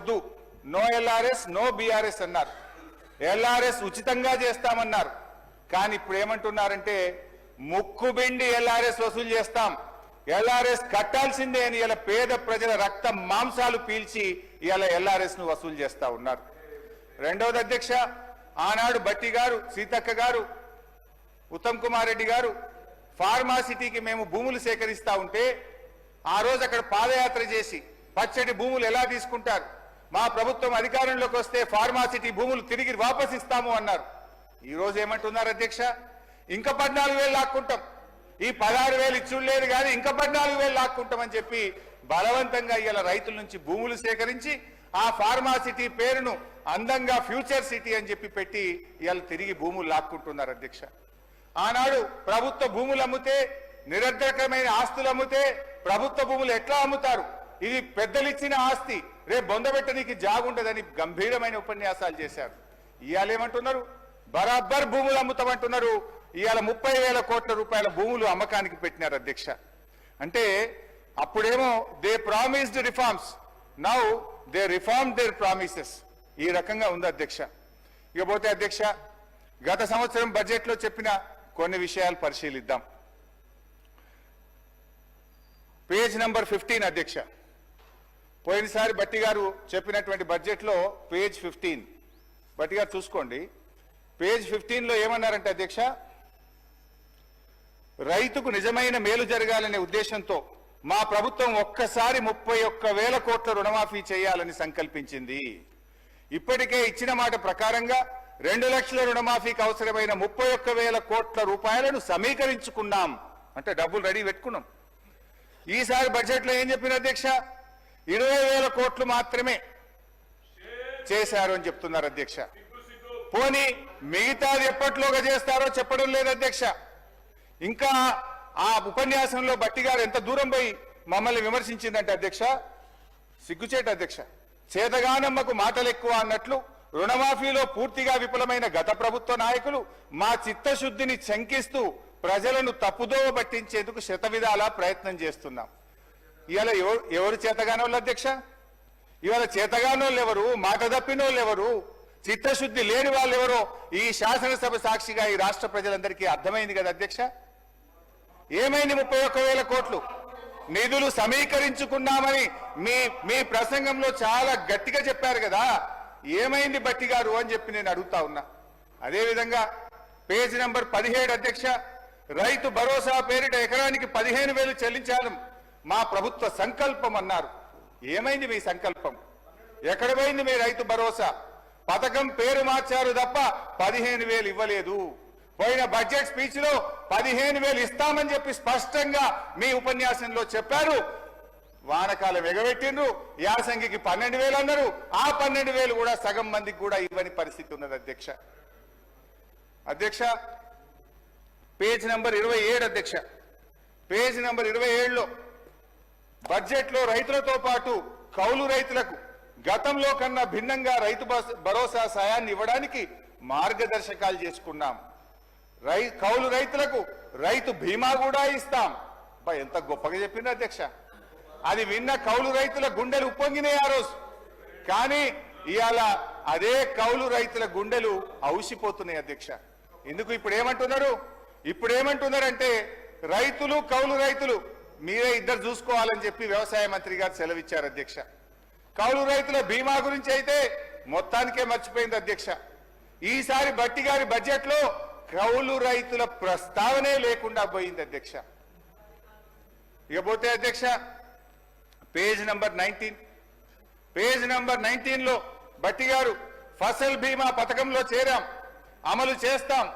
వద్దు no LRS no BRS అన్నారు. LRS ఉచితంగా చేస్తామన్నారు. కానీ ఇప్పుడు ఏమంటున్నారంటే ముక్కుబిండి ఎల్ఆర్ఎస్ వసూలు చేస్తాం. ఎల్ఆర్ఎస్ కట్టాల్సిందే అని ఇలా పేద ప్రజల రక్త మాంసాలు పీల్చి ఇలా ఎల్ఆర్ఎస్ను వసూలు చేస్తా ఉన్నారు. రెండవది అధ్యక్ష ఆనాడు బట్టి గారు సీతక్క గారు ఉత్తమ్ కుమార్ రెడ్డి గారు ఫార్మాసిటీకి మేము భూములు సేకరిస్తా ఉంటే ఆ రోజు అక్కడ పాదయాత్ర చేసి పచ్చటి భూములు ఎలా తీసుకుంటారు? మా ప్రభుత్వం అధికారంలోకి వస్తే ఫార్మాసిటీ భూములు తిరిగి వాపస్ ఇస్తాము అన్నారు. ఈరోజు ఏమంటున్నారు అధ్యక్ష? ఇంకా పద్నాలుగు వేలు లాక్కుంటాం. ఈ పదహారు వేలు ఇచ్చుడు కానీ ఇంకా పద్నాలుగు వేలు లాక్కుంటామని చెప్పి బలవంతంగా ఇలా రైతుల నుంచి భూములు సేకరించి ఆ ఫార్మాసిటీ పేరును అందంగా ఫ్యూచర్ సిటీ అని చెప్పి పెట్టి ఇవాళ తిరిగి భూములు లాక్కుంటున్నారు అధ్యక్ష. ఆనాడు ప్రభుత్వ భూములు అమ్మితే నిరర్ధకమైన ఆస్తులు అమ్మితే ప్రభుత్వ భూములు ఎట్లా అమ్ముతారు? ఇది పెద్దలిచ్చిన ఆస్తి. రేపు బొందబెట్టడానికి జాగుండదని గంభీరమైన ఉపన్యాసాలు చేశారు. ఇవాళ ఏమంటున్నారు? బరాబర్ భూములు అమ్ముతామంటున్నారు. ఇవాళ ముప్పై వేల కోట్ల రూపాయల భూములు అమ్మకానికి పెట్టినారు అధ్యక్ష. అంటే అప్పుడేమో they promised reforms. Now they reform their promises. ఈ రకంగా ఉంది అధ్యక్ష. ఇకపోతే అధ్యక్ష గత సంవత్సరం బడ్జెట్లో చెప్పిన కొన్ని విషయాలు పరిశీలిద్దాం. పేజ్ నంబర్ ఫిఫ్టీన్ అధ్యక్ష. పోయినసారి బట్టి గారు చెప్పినటువంటి బడ్జెట్లో పేజ్ ఫిఫ్టీన్. బట్టి గారు చూసుకోండి. పేజ్ ఫిఫ్టీన్లో ఏమన్నారంటే అధ్యక్ష రైతుకు నిజమైన మేలు జరగాలనే ఉద్దేశంతో మా ప్రభుత్వం ఒక్కసారి ముప్పై ఒక్క వేల కోట్ల రుణమాఫీ చేయాలని సంకల్పించింది. ఇప్పటికే ఇచ్చిన మాట ప్రకారంగా రెండు లక్షల రుణమాఫీకి అవసరమైన ముప్పై ఒక్క వేల కోట్ల రూపాయలను సమీకరించుకున్నాం. అంటే డబ్బులు రెడీ పెట్టుకున్నాం. ఈసారి బడ్జెట్లో ఏం చెప్పిన అధ్యక్ష? ఇరవై వేల కోట్లు మాత్రమే చేశారు అని చెప్తున్నారు అధ్యక్ష. పోనీ మిగతాది ఎప్పట్లోగా చేస్తారో చెప్పడం లేదు అధ్యక్ష. ఇంకా ఆ ఉపన్యాసంలో బట్టి గారు ఎంత దూరం పోయి మమ్మల్ని విమర్శించిందంటే అధ్యక్ష సిగ్గుచేట అధ్యక్ష చేతగానమ్మకు మాటలు ఎక్కువ అన్నట్లు రుణమాఫీలో పూర్తిగా విఫలమైన గత ప్రభుత్వ నాయకులు మా చిత్తశుద్ధిని శంకిస్తూ ప్రజలను తప్పుదోవ పట్టించేందుకు శతవిధాలా ప్రయత్నం చేస్తున్నాం. ఇవాళ ఎవరు ఎవరు చేతగానోళ్ళు అధ్యక్ష? ఇవాళ చేతగానోళ్ళు ఎవరు? మాట తప్పినోళ్ళు ఎవరు? చిత్తశుద్ధి లేని వాళ్ళు ఎవరో? ఈ శాసనసభ సాక్షిగా ఈ రాష్ట్ర ప్రజలందరికీ అర్థమైంది కదా అధ్యక్ష? ఏమైంది ముప్పై ఒక్క వేల కోట్లు? నిధులు సమీకరించుకున్నామని మీ మీ ప్రసంగంలో చాలా గట్టిగా చెప్పారు కదా. ఏమైంది బట్టి గారు అని చెప్పి నేను అడుగుతా ఉన్నా. అదేవిధంగా పేజ్ నెంబర్ పదిహేడు అధ్యక్ష రైతు భరోసా పేరిట ఎకరానికి పదిహేను వేలు చెల్లించాలి. మా ప్రభుత్వ సంకల్పం అన్నారు. ఏమైంది మీ సంకల్పం? ఎక్కడ పోయింది మీ రైతు భరోసా? పథకం పేరు మార్చారు తప్ప పదిహేను వేలు ఇవ్వలేదు. పోయిన బడ్జెట్ స్పీచ్లో పదిహేను వేలు ఇస్తామని చెప్పి స్పష్టంగా మీ ఉపన్యాసంలో చెప్పారు. వానకాలం ఎగబెట్టిండ్రు. యాసంగికి పన్నెండు వేలు అన్నారు. ఆ పన్నెండు వేలు కూడా సగం మందికి కూడా ఇవ్వని పరిస్థితి ఉన్నది అధ్యక్ష. అధ్యక్ష పేజ్ నెంబర్ ఇరవై ఏడు అధ్యక్ష. పేజ్ నెంబర్ ఇరవై ఏడులో బడ్జెట్లో రైతులతో పాటు కౌలు రైతులకు గతంలో కన్నా భిన్నంగా రైతు భరోసా సాయాన్ని ఇవ్వడానికి మార్గదర్శకాలు చేసుకున్నాం. రై కౌలు రైతులకు రైతు బీమా కూడా ఇస్తాం. బా ఎంత గొప్పగా చెప్పింది అధ్యక్ష. అది విన్న కౌలు రైతుల గుండెలు ఉప్పొంగినాయి ఆ రోజు. కానీ ఇవాళ అదే కౌలు రైతుల గుండెలు ఔసిపోతున్నాయి అధ్యక్ష. ఎందుకు ఇప్పుడు ఏమంటున్నారు ఇప్పుడు ఏమంటున్నారంటే రైతులు కౌలు రైతులు మీరే ఇద్దరు చూసుకోవాలని చెప్పి వ్యవసాయ మంత్రి గారు సెలవిచ్చారు అధ్యక్ష. కౌలు రైతుల బీమా గురించి అయితే మొత్తానికే మర్చిపోయింది అధ్యక్ష. ఈసారి బట్టి గారి బడ్జెట్లో కౌలు రైతుల ప్రస్తావనే లేకుండా పోయింది అధ్యక్ష. ఇకపోతే అధ్యక్ష page number nineteen. Page number నైన్టీన్లో బట్టి గారు ఫసల్ బీమా పథకంలో చేరాం అమలు చేస్తాం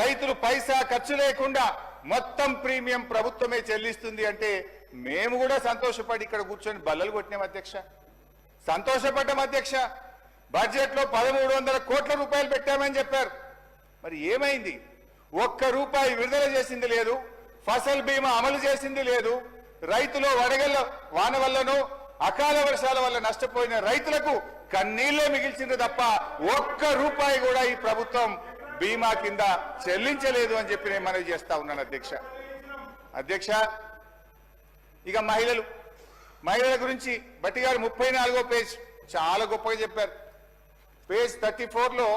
రైతులు పైసా ఖర్చు లేకుండా మొత్తం ప్రీమియం ప్రభుత్వమే చెల్లిస్తుంది అంటే మేము కూడా సంతోషపడి ఇక్కడ కూర్చొని బల్లలు కొట్టినాం అధ్యక్ష. సంతోషపడ్డాం అధ్యక్ష. బడ్జెట్లో పదమూడు వందల కోట్ల రూపాయలు పెట్టామని చెప్పారు. మరి ఏమైంది? ఒక్క రూపాయి విడుదల చేసింది లేదు. ఫసల్ బీమా అమలు చేసింది లేదు. రైతులు వడగళ్ళ వాన వల్లనో అకాల వర్షాల వల్ల నష్టపోయిన రైతులకు కన్నీళ్ళే మిగిల్చింది తప్ప ఒక్క రూపాయి కూడా ఈ ప్రభుత్వం బీమా కింద చెల్లించలేదు అని చెప్పి నేను మనవి చేస్తా ఉన్నాను అధ్యక్ష. అధ్యక్ష ఇక మహిళలు. మహిళల గురించి బట్టి గారు ముప్పై నాలుగో పేజ్ చాలా గొప్పగా చెప్పారు. పేజ్ థర్టీ ఫోర్లో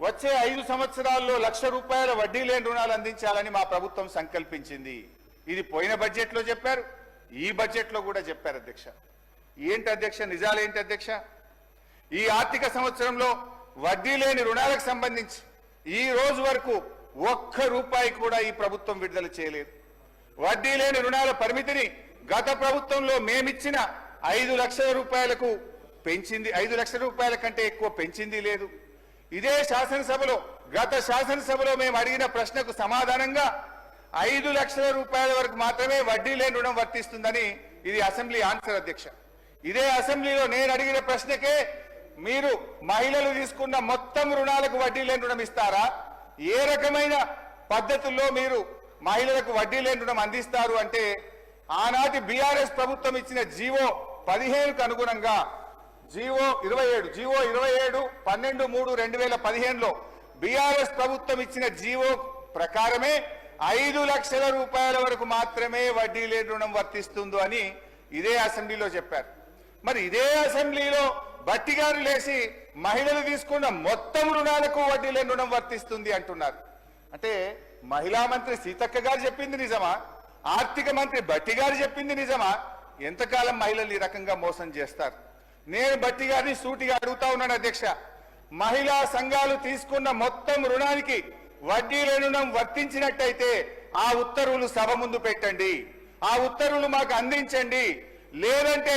వచ్చే ఐదు సంవత్సరాల్లో లక్ష రూపాయల వడ్డీ లేని రుణాలు అందించాలని మా ప్రభుత్వం సంకల్పించింది. ఇది పోయిన బడ్జెట్లో చెప్పారు ఈ బడ్జెట్లో కూడా చెప్పారు అధ్యక్ష. ఏంటి అధ్యక్ష నిజాలు ఏంటి అధ్యక్ష? ఈ ఆర్థిక సంవత్సరంలో వడ్డీ లేని రుణాలకు సంబంధించి ఈ రోజు వరకు ఒక్క రూపాయి కూడా ఈ ప్రభుత్వం విడుదల చేయలేదు. వడ్డీ లేని రుణాల పరిమితిని గత ప్రభుత్వంలో మేమిచ్చిన ఐదు లక్షల రూపాయలకు పెంచింది ఐదు లక్షల రూపాయల కంటే ఎక్కువ పెంచింది లేదు. ఇదే శాసనసభలో గత శాసనసభలో మేము అడిగిన ప్రశ్నకు సమాధానంగా ఐదు లక్షల రూపాయల వరకు మాత్రమే వడ్డీ లేని రుణం వర్తిస్తుందని ఇది అసెంబ్లీ ఆన్సర్ అధ్యక్ష. ఇదే అసెంబ్లీలో నేను అడిగిన ప్రశ్నకే మీరు మహిళలు తీసుకున్న మొత్తం రుణాలకు వడ్డీ లేని రుణం ఇస్తారా? ఏ రకమైన పద్ధతుల్లో మీరు మహిళలకు వడ్డీ లేని రుణం అందిస్తారు అంటే ఆనాటి బీఆర్ఎస్ ప్రభుత్వం ఇచ్చిన జీవో పదిహేనుకు అనుగుణంగా జీవో ఇరవై ఏడు జీవో ఇరవై ఏడు పన్నెండు మూడు రెండు వేల పదిహేనులో బీఆర్ఎస్ ప్రభుత్వం ఇచ్చిన జీవో ప్రకారమే ఐదు లక్షల రూపాయల వరకు మాత్రమే వడ్డీ లేని రుణం వర్తిస్తుందో అని ఇదే అసెంబ్లీలో చెప్పారు. మరి ఇదే అసెంబ్లీలో బట్టి గారు లేచి మహిళలు తీసుకున్న మొత్తం రుణాలకు వడ్డీ లేని రుణం వర్తిస్తుంది అంటున్నారు. అంటే మహిళా మంత్రి సీతక్క గారు చెప్పింది నిజమా? ఆర్థిక మంత్రి బట్టి గారు చెప్పింది నిజమా? ఎంతకాలం మహిళలు ఈ రకంగా మోసం చేస్తారు? నేను బట్టి గారిని సూటిగా అడుగుతా ఉన్నాను అధ్యక్ష. మహిళా సంఘాలు తీసుకున్న మొత్తం రుణానికి వడ్డీ లేని రుణం వర్తించినట్టయితే ఆ ఉత్తర్వులు సభ ముందు పెట్టండి. ఆ ఉత్తర్వులు మాకు అందించండి. లేదంటే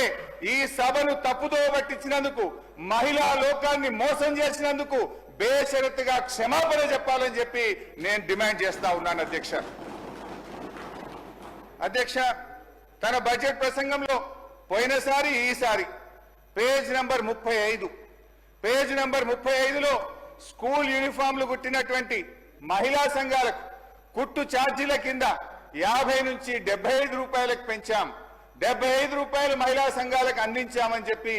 ఈ సభను తప్పుదో పట్టించినందుకు మహిళా లోకాన్ని మోసం చేసినందుకు బేషరతుగా క్షమాపణ చెప్పాలని చెప్పి నేను డిమాండ్ చేస్తా ఉన్నాను అధ్యక్ష. అధ్యక్ష తన బడ్జెట్ ప్రసంగంలో పోయినసారి ఈసారి పేజ్ నంబర్ ముప్పై ఐదు. పేజ్ నంబర్ ముప్పై ఐదులో స్కూల్ యూనిఫామ్లు కుట్టినటువంటి మహిళా సంఘాలకు కుట్టు ఛార్జీల కింద యాభై నుంచి డెబ్బై ఐదు రూపాయలకు పెంచాం. డెబ్బై ఐదు రూపాయలు మహిళా సంఘాలకు అందించామని చెప్పి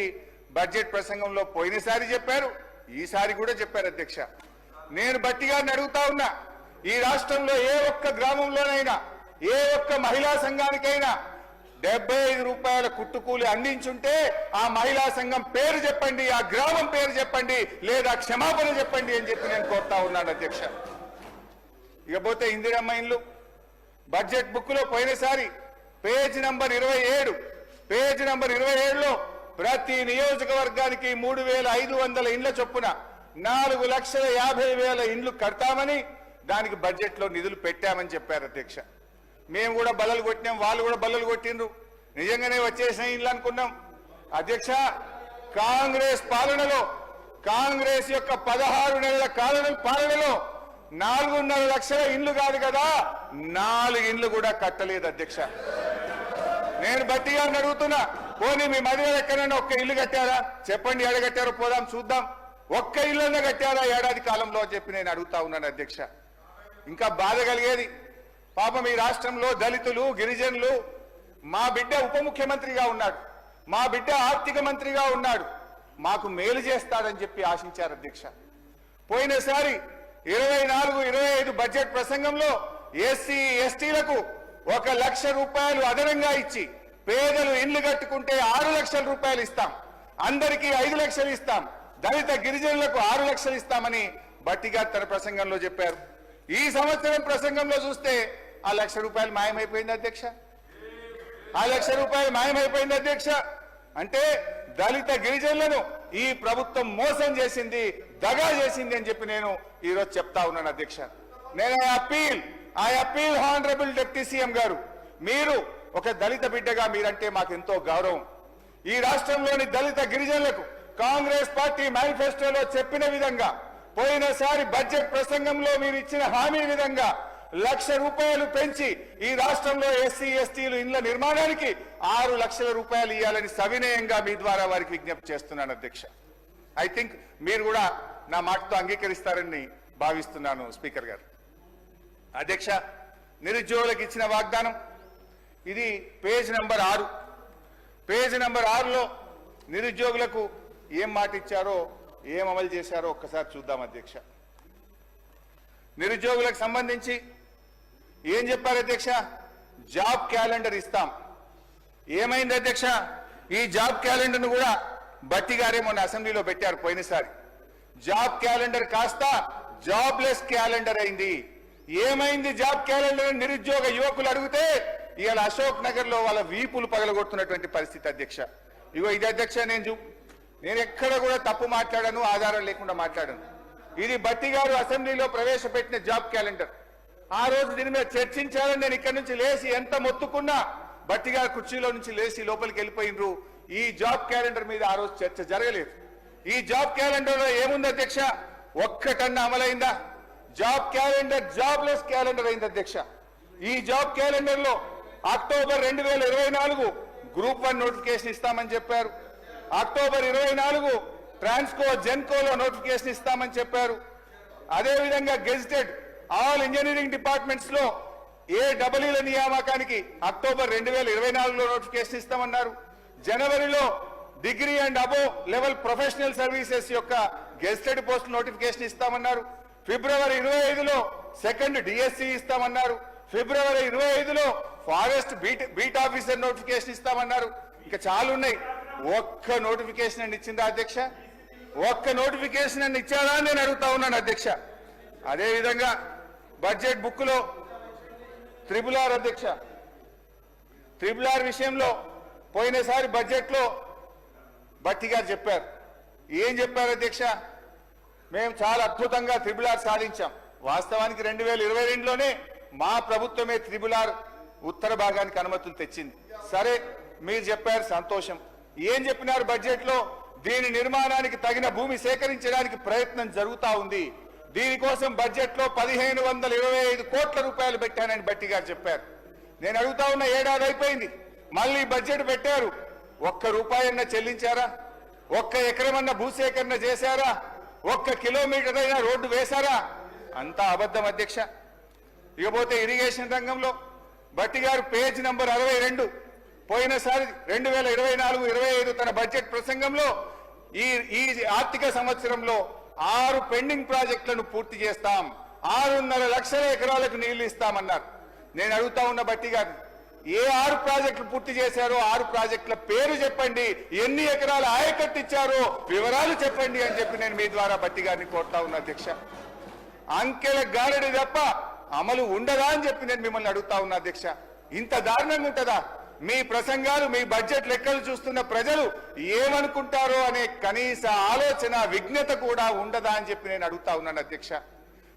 బడ్జెట్ ప్రసంగంలో పోయినసారి చెప్పారు ఈసారి కూడా చెప్పారు అధ్యక్ష. నేను బట్టి గారిని అడుగుతా ఉన్నా ఈ రాష్ట్రంలో ఏ ఒక్క గ్రామంలోనైనా ఏ ఒక్క మహిళా సంఘానికైనా డెబ్బై ఐదు రూపాయల కుట్టుకూలి అందించుంటే ఆ మహిళా సంఘం పేరు చెప్పండి ఆ గ్రామం పేరు చెప్పండి లేదా క్షమాపణ చెప్పండి అని చెప్పి నేను కోరుతా ఉన్నాను అధ్యక్ష. ఇకపోతే ఇందిరమ్మ ఇండ్లు బడ్జెట్ బుక్లో పోయినసారి పేజ్ నంబర్ ఇరవై ఏడు. పేజ్ నంబర్ ఇరవై ఏడులో ప్రతి నియోజకవర్గానికి మూడు వేల ఐదు వందల ఇండ్ల చొప్పున నాలుగు లక్షల యాభై వేల ఇండ్లు కడతామని దానికి బడ్జెట్లో నిధులు పెట్టామని చెప్పారు అధ్యక్ష. మేము కూడా బల్లలు కొట్టినాం వాళ్ళు కూడా బల్లలు కొట్టిండ్రు. నిజంగానే వచ్చేసిన ఇండ్లు అనుకున్నాం. అధ్యక్ష కాంగ్రెస్ పాలనలో కాంగ్రెస్ యొక్క పదహారు నెలల కాలం పాలనలో నాలుగున్నర లక్షల ఇండ్లు కాదు కదా నాలుగు ఇండ్లు కూడా కట్టలేదు అధ్యక్ష. నేను బట్టి గారిని అడుగుతున్నా. పోనీ మీ మధ్యలో ఎక్కడైనా ఒక్క ఇల్లు కట్టారా? చెప్పండి ఎడ కట్టారో పోదాం చూద్దాం. ఒక్క ఇల్లు కట్టారా ఏడాది కాలంలో అని చెప్పి నేను అడుగుతా ఉన్నాను అధ్యక్ష. ఇంకా బాధ కలిగేది. పాపం ఈ రాష్ట్రంలో దళితులు గిరిజనులు మా బిడ్డ ఉప ముఖ్యమంత్రిగా ఉన్నాడు. మా బిడ్డ ఆర్థిక మంత్రిగా ఉన్నాడు. మాకు మేలు చేస్తాడని చెప్పి ఆశించారు అధ్యక్ష. పోయినసారి ఇరవై నాలుగు ఇరవై ఐదు బడ్జెట్ ప్రసంగంలో ఎస్సీ ఎస్టీలకు ఒక లక్ష రూపాయలు అదనంగా ఇచ్చి పేదలు ఇల్లు కట్టుకుంటే ఆరు లక్షల రూపాయలు ఇస్తాం. అందరికీ ఐదు లక్షలు ఇస్తాం. దళిత గిరిజనులకు ఆరు లక్షలు ఇస్తామని బట్టిగా తన ప్రసంగంలో చెప్పారు. ఈ సంవత్సరం ప్రసంగంలో చూస్తే ఆ లక్ష రూపాయలు మాయమైపోయింది అధ్యక్ష. ఆ లక్ష రూపాయలు మాయమైపోయింది అధ్యక్ష. అంటే దళిత గిరిజనులను ఈ ప్రభుత్వం మోసం చేసింది దగా చేసింది అని చెప్పి నేను ఈరోజు చెప్తా ఉన్నాను అధ్యక్ష. నేను appeal I appeal honourable deputy CM గారు మీరు ఒక దళిత బిడ్డగా మీరంటే మాకు ఎంతో గౌరవం. ఈ రాష్ట్రంలోని దళిత గిరిజనులకు కాంగ్రెస్ పార్టీ మేనిఫెస్టోలో చెప్పిన విధంగా పోయినసారి బడ్జెట్ ప్రసంగంలో మీరు ఇచ్చిన హామీ విధంగా లక్ష రూపాయలు పెంచి ఈ రాష్ట్రంలో ఎస్సీ ఎస్టీలు ఇండ్ల నిర్మాణానికి ఆరు లక్షల రూపాయలు ఇవ్వాలని సవినయంగా మీ ద్వారా వారికి విజ్ఞప్తి చేస్తున్నాను అధ్యక్ష. ఐ థింక్ మీరు కూడా నా మాటతో అంగీకరిస్తారని భావిస్తున్నాను స్పీకర్ గారు. అధ్యక్ష నిరుద్యోగులకు ఇచ్చిన వాగ్దానం. ఇది పేజ్ నెంబర్ ఆరు. పేజ్ నెంబర్ ఆరులో నిరుద్యోగులకు ఏం మాట ఇచ్చారో ఏం అమలు చేశారో ఒక్కసారి చూద్దాం అధ్యక్ష. నిరుద్యోగులకు సంబంధించి ఏం చెప్పారు అధ్యక్ష? జాబ్ క్యాలెండర్ ఇస్తాం. ఏమైంది అధ్యక్ష? ఈ జాబ్ క్యాలెండర్ను కూడా బట్టి గారే మొన్న అసెంబ్లీలో పెట్టారు పోయినసారి. జాబ్ క్యాలెండర్ కాస్త జాబ్లెస్ క్యాలెండర్ అయింది. ఏమైంది జాబ్ క్యాలెండర్ నిరుద్యోగ యువకులు అడిగితే ఇవాళ అశోక్ నగర్లో వాళ్ళ వీపులు పగలగొడుతున్నటువంటి పరిస్థితి అధ్యక్ష. ఇగో ఇది అధ్యక్ష నేను చూ నేను ఎక్కడ కూడా తప్పు మాట్లాడాను ఆధారం లేకుండా మాట్లాడాను. ఇది బట్టి గారు అసెంబ్లీలో ప్రవేశపెట్టిన జాబ్ క్యాలెండర్. ఆ రోజు దీని మీద చర్చించాలని నేను ఇక్కడ నుంచి లేచి ఎంత మొత్తుకున్నా బట్టి గారు కుర్చీలో నుంచి లేచి లోపలికి వెళ్ళిపోయినరు. ఈ జాబ్ క్యాలెండర్ మీద ఆ రోజు చర్చ జరగలేదు. ఈ జాబ్ క్యాలెండర్లో ఏముంది అధ్యక్ష? ఒక్కటన్నా అమలైందా? జాబ్ క్యాలెండర్ జాబ్లెస్ క్యాలెండర్ అయింది అధ్యక్ష. ఈ జాబ్ క్యాలెండర్లో అక్టోబర్ రెండు వేల ఇరవై నాలుగు గ్రూప్ వన్ నోటిఫికేషన్ ఇస్తామని చెప్పారు. అక్టోబర్ ఇరవై నాలుగు ట్రాన్స్కో జెన్కోలో నోటిఫికేషన్ ఇస్తామని చెప్పారు. అదేవిధంగా గెజిటెడ్ ఆల్ ఇంజనీరింగ్ డిపార్ట్మెంట్స్లో ఏ డబలీల నియామకానికి అక్టోబర్ రెండు వేల ఇరవై నాలుగులో నోటిఫికేషన్ ఇస్తామన్నారు. జనవరిలో degree and above level professional services యొక్క గెజిటెడ్ పోస్ట్ నోటిఫికేషన్ ఇస్తామన్నారు. ఫిబ్రవరి ఇరవై ఐదులో సెకండ్ డిఎస్సి ఇస్తామన్నారు. ఫిబ్రవరి ఇరవై ఐదులో forest beat beat officer notification ఇస్తామన్నారు. ఇంకా చాలా ఉన్నాయి ఒక్క నోటిఫికేషన్ అని ఇచ్చిందా అధ్యక్ష? ఒక్క నోటిఫికేషన్ అని ఇచ్చారా అని నేను అడుగుతా ఉన్నాను అధ్యక్ష. అదేవిధంగా బడ్జెట్ బుక్లో త్రిపుల్ ఆర్ అధ్యక్ష. త్రిపుల్ ఆర్ విషయంలో పోయినసారి బడ్జెట్లో భట్టి గారు చెప్పారు. ఏం చెప్పారు అధ్యక్ష? మేము చాలా అద్భుతంగా త్రిబుల్ ఆర్ సాధించాం. వాస్తవానికి రెండు వేల ఇరవై రెండులోనే మా ప్రభుత్వమే త్రిబుల్ ఆర్ ఉత్తర భాగానికి అనుమతులు తెచ్చింది. సరే మీరు చెప్పారు సంతోషం. ఏం చెప్పినారు బడ్జెట్లో దీని నిర్మాణానికి తగిన భూమి సేకరించడానికి ప్రయత్నం జరుగుతా ఉంది. దీనికోసం బడ్జెట్లో పదిహేను వందల ఇరవై ఐదు కోట్ల రూపాయలు పెట్టానని బట్టి గారు చెప్పారు. నేను అడుగుతా ఉన్న ఏడాది అయిపోయింది. మళ్ళీ బడ్జెట్ పెట్టారు. ఒక్క రూపాయన్నా చెల్లించారా? ఒక్క ఎకరమన్నా భూసేకరణ చేశారా? ఒక్క కిలోమీటర్ అయినా రోడ్డు వేశారా? అంతా అబద్ధం అధ్యక్ష. ఇకపోతే ఇరిగేషన్ రంగంలో భట్టి గారు పేజ్ నంబర్ అరవై రెండు. పోయినసారి రెండు వేల ఇరవై నాలుగు ఇరవై ఐదు తన బడ్జెట్ ప్రసంగంలో ఈ ఈ ఆర్థిక సంవత్సరంలో ఆరు పెండింగ్ ప్రాజెక్టులను పూర్తి చేస్తాం. ఆరున్నర లక్షల ఎకరాలకు నీళ్ళు ఇస్తామన్నారు. నేను అడుగుతా ఉన్న బట్టి గారిని. ఏ ఆరు ప్రాజెక్టులు పూర్తి చేశారో ఆరు ప్రాజెక్టుల పేరు చెప్పండి. ఎన్ని ఎకరాల ఆయకట్టు ఇచ్చారో వివరాలు చెప్పండి అని చెప్పి నేను మీ ద్వారా బట్టి గారిని కోరుతా ఉన్నా అధ్యక్ష. అంకెల గారడి తప్ప అమలు ఉండదా అని చెప్పి నేను మిమ్మల్ని అడుగుతా ఉన్నా అధ్యక్ష. ఇంత దారుణంగా ఉంటుందా? మీ ప్రసంగాలు మీ బడ్జెట్ లెక్కలు చూస్తున్న ప్రజలు ఏమనుకుంటారో అనే కనీస ఆలోచన విజ్ఞత కూడా ఉండదా అని చెప్పి నేను అడుగుతా ఉన్నాను అధ్యక్ష.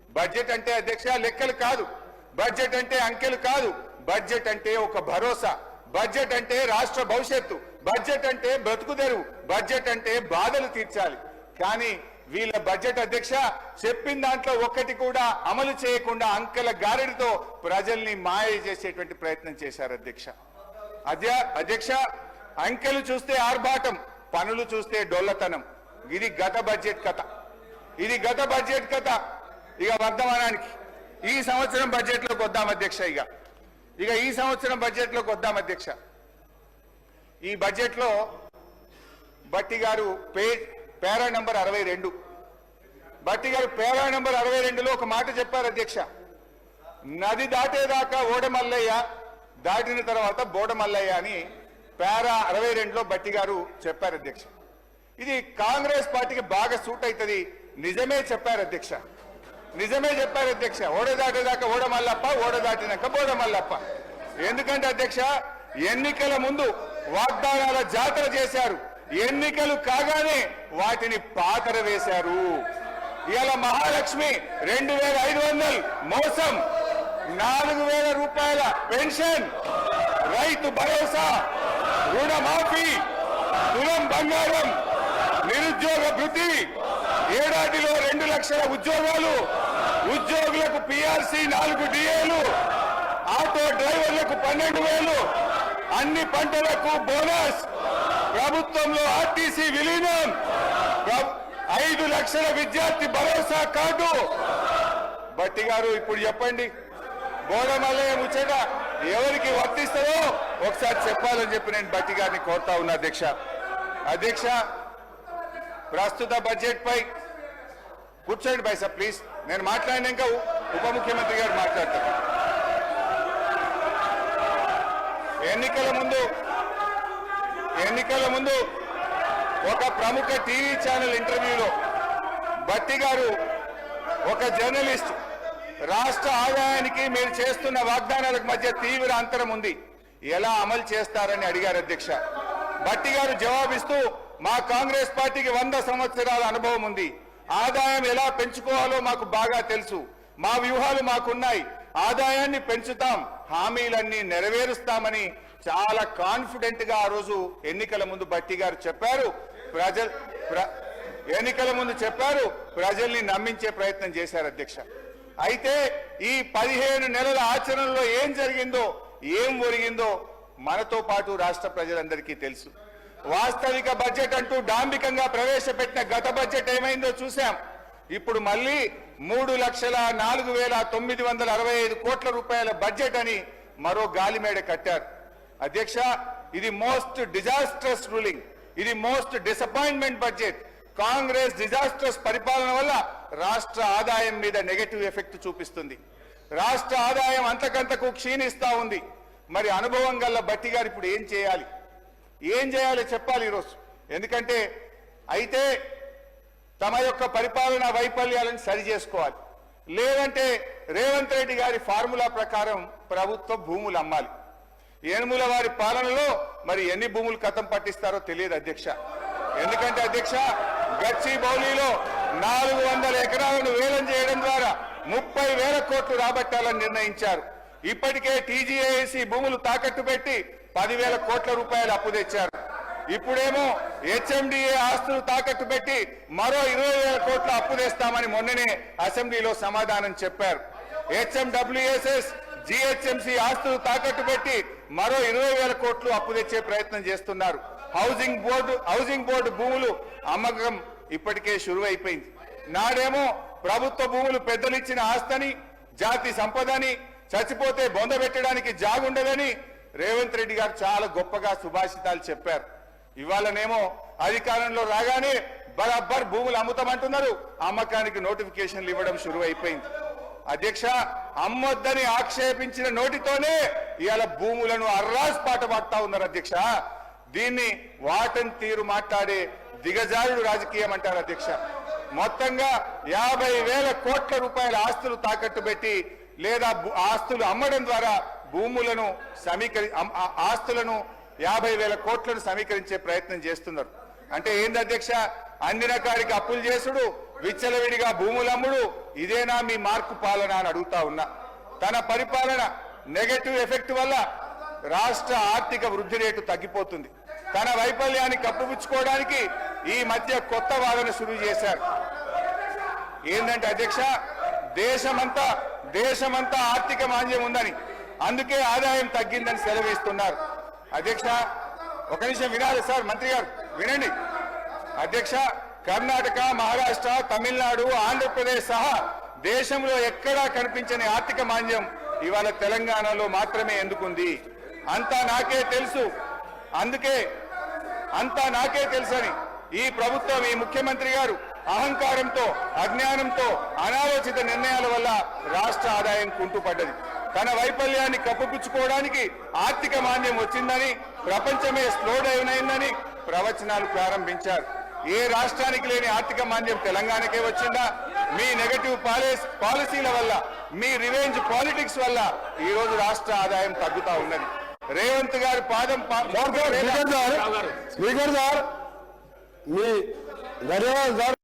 బడ్జెట్ అంటే అధ్యక్ష లెక్కలు కాదు. బడ్జెట్ అంటే అంకెలు కాదు. బడ్జెట్ అంటే ఒక భరోసా. బడ్జెట్ అంటే రాష్ట్ర భవిష్యత్తు. బడ్జెట్ అంటే బ్రతుకు తెరువు బడ్జెట్ అంటే బాధలు తీర్చాలి. కానీ వీళ్ళ బడ్జెట్ అధ్యక్ష చెప్పిన దాంట్లో ఒక్కటి కూడా అమలు చేయకుండా అంకెల గారెడితో ప్రజల్ని మాయ చేసేటువంటి ప్రయత్నం చేశారు అధ్యక్ష. అధ్య అధ్యక్ష అంకెలు చూస్తే ఆర్భాటం పనులు చూస్తే డొల్లతనం. ఇది గత బడ్జెట్ కథ. ఇది గత బడ్జెట్ కథ. ఇక వర్ధమానానికి. ఈ సంవత్సరం బడ్జెట్లోకి వద్దాం అధ్యక్ష ఇక. ఇక ఈ సంవత్సరం బడ్జెట్లోకి వద్దాం అధ్యక్ష. ఈ బడ్జెట్లో బట్టి గారు పేరా నెంబర్ అరవై రెండు. బట్టి గారు పేరా నెంబర్ అరవై రెండులో ఒక మాట చెప్పారు అధ్యక్ష. నది దాటేదాకా ఓడమల్లయ్య దాటిన తర్వాత బోడమల్లయ్య అని పేరా అరవై రెండులో బట్టి గారు చెప్పారు అధ్యక్ష. ఇది కాంగ్రెస్ పార్టీకి బాగా సూట్ అవుతుంది. నిజమే చెప్పారు అధ్యక్ష. నిజమే చెప్పారు అధ్యక్ష. ఓడ ఓడమల్లప్ప ఓడదాటినాక మల్లప్ప మల్లప్ప ఎందుకంటే అధ్యక్ష ఎన్నికల ముందు వాగ్దానాల జాతర చేశారు. ఎన్నికలు కాగానే వాటిని పాతర వేశారు. ఇలా మహాలక్ష్మి రెండు వేల ఐదు వందలు మోసం నాలుగు వేల రూపాయల పెన్షన్ రైతు భరోసా రుణమాఫీ తులం బంగారం నిరుద్యోగ భృతి ఏడాదిలో రెండు లక్షల ఉద్యోగాలు ఉద్యోగులకు పిఆర్సీ నాలుగు డిఏలు ఆటో డ్రైవర్లకు పన్నెండు వేలు అన్ని పంటలకు బోనస్. ప్రభుత్వంలో ఆర్టీసీ విలీనం. ఐదు లక్షల విద్యార్థి భరోసా కార్డు. బట్టి గారు ఇప్పుడు చెప్పండి. బోడమల్లయ్య ముచ్చట ఎవరికి వర్తిస్తుందో ఒకసారి చెప్పాలని చెప్పి నేను బట్టి గారిని కోరుతా ఉన్నా అధ్యక్ష. అధ్యక్ష ప్రస్తుత బడ్జెట్ పై కూర్చోండి సార్ ప్లీజ్. నేను మాట్లాడినాక ఉప ముఖ్యమంత్రి గారు మాట్లాడతారు. ఎన్నికల ముందు ఎన్నికల ముందు ఒక ప్రముఖ టీవీ ఛానల్ ఇంటర్వ్యూలో భట్టి గారు ఒక జర్నలిస్ట్ రాష్ట్ర ఆదాయానికి మీరు చేస్తున్న వాగ్దానాలకు మధ్య తీవ్ర అంతరం ఉంది. ఎలా అమలు చేస్తారని అడిగారు అధ్యక్ష. భట్టి గారు జవాబిస్తూ మా కాంగ్రెస్ పార్టీకి వంద సంవత్సరాల అనుభవం ఉంది. ఆదాయం ఎలా పెంచుకోవాలో మాకు బాగా తెలుసు. మా వ్యూహాలు మాకున్నాయి. ఆదాయాన్ని పెంచుతాం. హామీలన్నీ నెరవేరుస్తామని చాలా కాన్ఫిడెంట్గా ఆ రోజు ఎన్నికల ముందు బట్టి గారు చెప్పారు. ప్రజల ఎన్నికల ముందు చెప్పారు. ప్రజల్ని నమ్మించే ప్రయత్నం చేశారు అధ్యక్ష. అయితే ఈ పదిహేను నెలల ఆచరణలో ఏం జరిగిందో ఏం ఒరిగిందో మనతో పాటు రాష్ట్ర ప్రజలందరికీ తెలుసు. వాస్తవిక బడ్జెట్ అంటూ డాంబికంగా ప్రవేశపెట్టిన గత బడ్జెట్ ఏమైందో చూశాం. ఇప్పుడు మళ్ళీ మూడు లక్షల నాలుగు వేల తొమ్మిది వందల అరవై ఐదు కోట్ల రూపాయల బడ్జెట్ అని మరో గాలిమేడ కట్టారు. అధ్యక్ష ఇది మోస్ట్ డిజాస్ట్రస్ రూలింగ్. ఇది most disappointment budget. Congress disastrous పరిపాలన వల్ల రాష్ట్ర ఆదాయం మీద నెగటివ్ ఎఫెక్ట్ చూపిస్తుంది. రాష్ట్ర ఆదాయం అంతకంతకు క్షీణిస్తా ఉంది. మరి అనుభవం గల్ల బట్టి గారు ఇప్పుడు ఏం చేయాలి? ఏం చేయాలో చెప్పాలి ఈరోజు. ఎందుకంటే అయితే తమ యొక్క పరిపాలన వైఫల్యాలను సరి చేసుకోవాలి. లేదంటే రేవంత్ రెడ్డి గారి ఫార్ములా ప్రకారం ప్రభుత్వ భూములు అమ్మాలి. ఏనుముల వారి పాలనలో మరి ఎన్ని భూములు కథం పట్టిస్తారో తెలియదు అధ్యక్ష. ఎందుకంటే అధ్యక్ష గచ్చి బౌలీలో నాలుగు వందల ఎకరాలను వేలం చేయడం ద్వారా ముప్పై వేల కోట్లు రాబట్టాలని నిర్ణయించారు. ఇప్పటికే టీజీఏసీ భూములు తాకట్టు పెట్టి పదివేల కోట్ల రూపాయలు అప్పు తెచ్చారు. ఇప్పుడేమో హెచ్ఎండిఏ ఆస్తులు తాకట్టు పెట్టి మరో ఇరవై వేల కోట్ల అప్పు తెస్తామని మొన్ననే అసెంబ్లీలో సమాధానం చెప్పారు. హెచ్ఎండబ్ల్యూఎస్ఎస్ జిహెచ్ఎంసీ ఆస్తులు తాకట్టు పెట్టి మరో ఇరవై వేల కోట్లు అప్పు తెచ్చే ప్రయత్నం చేస్తున్నారు. హౌసింగ్ బోర్డు హౌసింగ్ బోర్డు భూములు అమ్మకం ఇప్పటికే షురువైపోయింది. నాడేమో ప్రభుత్వ భూములు పెద్దలిచ్చిన ఆస్తని జాతి సంపదని చచ్చిపోతే బొంద పెట్టడానికి జాగుండదని రేవంత్ రెడ్డి గారు చాలా గొప్పగా సుభాషితాలు చెప్పారు. ఇవాళనేమో అధికారంలో రాగానే బరాబర్ భూములు అమ్ముతామంటున్నారు. అమ్మకానికి నోటిఫికేషన్లు ఇవ్వడం షురు అయిపోయింది అధ్యక్ష అమ్మొద్దని ఆక్షేపించిన నోటితోనే ఇవాళ భూములను అర్రాస్ పాట పాడుతా ఉన్నారు అధ్యక్ష. దీన్ని వాటన్ తీరు మాట్లాడే దిగజారుడు రాజకీయం అంటారు అధ్యక్ష. మొత్తంగా యాభై వేల కోట్ల రూపాయల ఆస్తులు తాకట్టు పెట్టి లేదా భూ- ఆస్తులు అమ్మడం ద్వారా భూములను సమీకరి ఆస్తులను యాభై వేల కోట్లను సమీకరించే ప్రయత్నం చేస్తున్నారు. అంటే ఏంది అధ్యక్ష? అందిన కాడికి అప్పులు చేసుడు విచ్చలవిడిగా భూములు అమ్ముడు ఇదేనా మీ మార్కు పాలన అని అడుగుతా ఉన్నా. తన పరిపాలన నెగటివ్ ఎఫెక్ట్ వల్ల రాష్ట్ర ఆర్థిక వృద్ధి రేటు తగ్గిపోతుంది. తన వైఫల్యాన్ని కప్పుపుచ్చుకోవడానికి ఈ మధ్య కొత్త వాదన శురు చేశారు. ఏంటంటే అధ్యక్ష దేశమంతా దేశమంతా ఆర్థిక మాంద్యం ఉందని అందుకే ఆదాయం తగ్గిందని సెలవిస్తున్నారు అధ్యక్ష ఒక నిమిషం వినాలి సార్ మంత్రి గారు వినండి. అధ్యక్ష కర్ణాటక మహారాష్ట్ర తమిళనాడు ఆంధ్రప్రదేశ్ సహా దేశంలో ఎక్కడా కనిపించని ఆర్థిక మాంద్యం ఇవాళ తెలంగాణలో మాత్రమే ఎందుకుంది? అంతా నాకే తెలుసు. అందుకే అంతా నాకే తెలుసని ఈ ప్రభుత్వం ఈ ముఖ్యమంత్రి గారు అహంకారంతో అజ్ఞానంతో అనాలోచిత నిర్ణయాల వల్ల రాష్ట్ర ఆదాయం కుంటుపడ్డది. తన వైఫల్యాన్ని కప్పుపుచ్చుకోవడానికి ఆర్థిక మాన్యం వచ్చిందని ప్రపంచమే స్లో డౌన్ అయిందని ప్రవచనాలు ప్రారంభించారు. ఏ రాష్ట్రానికి లేని ఆర్థిక మాంద్యం తెలంగాణకే వచ్చిందా? మీ నెగటివ్ పాలసీ పాలసీల వల్ల మీ రివెంజ్ పాలిటిక్స్ వల్ల ఈ రోజు రాష్ట్ర ఆదాయం తగ్గుతా ఉన్నది. రేవంత్ గారి పాదం స్పీకర్ సార్ మీ ధన్యవాదాలు సార్.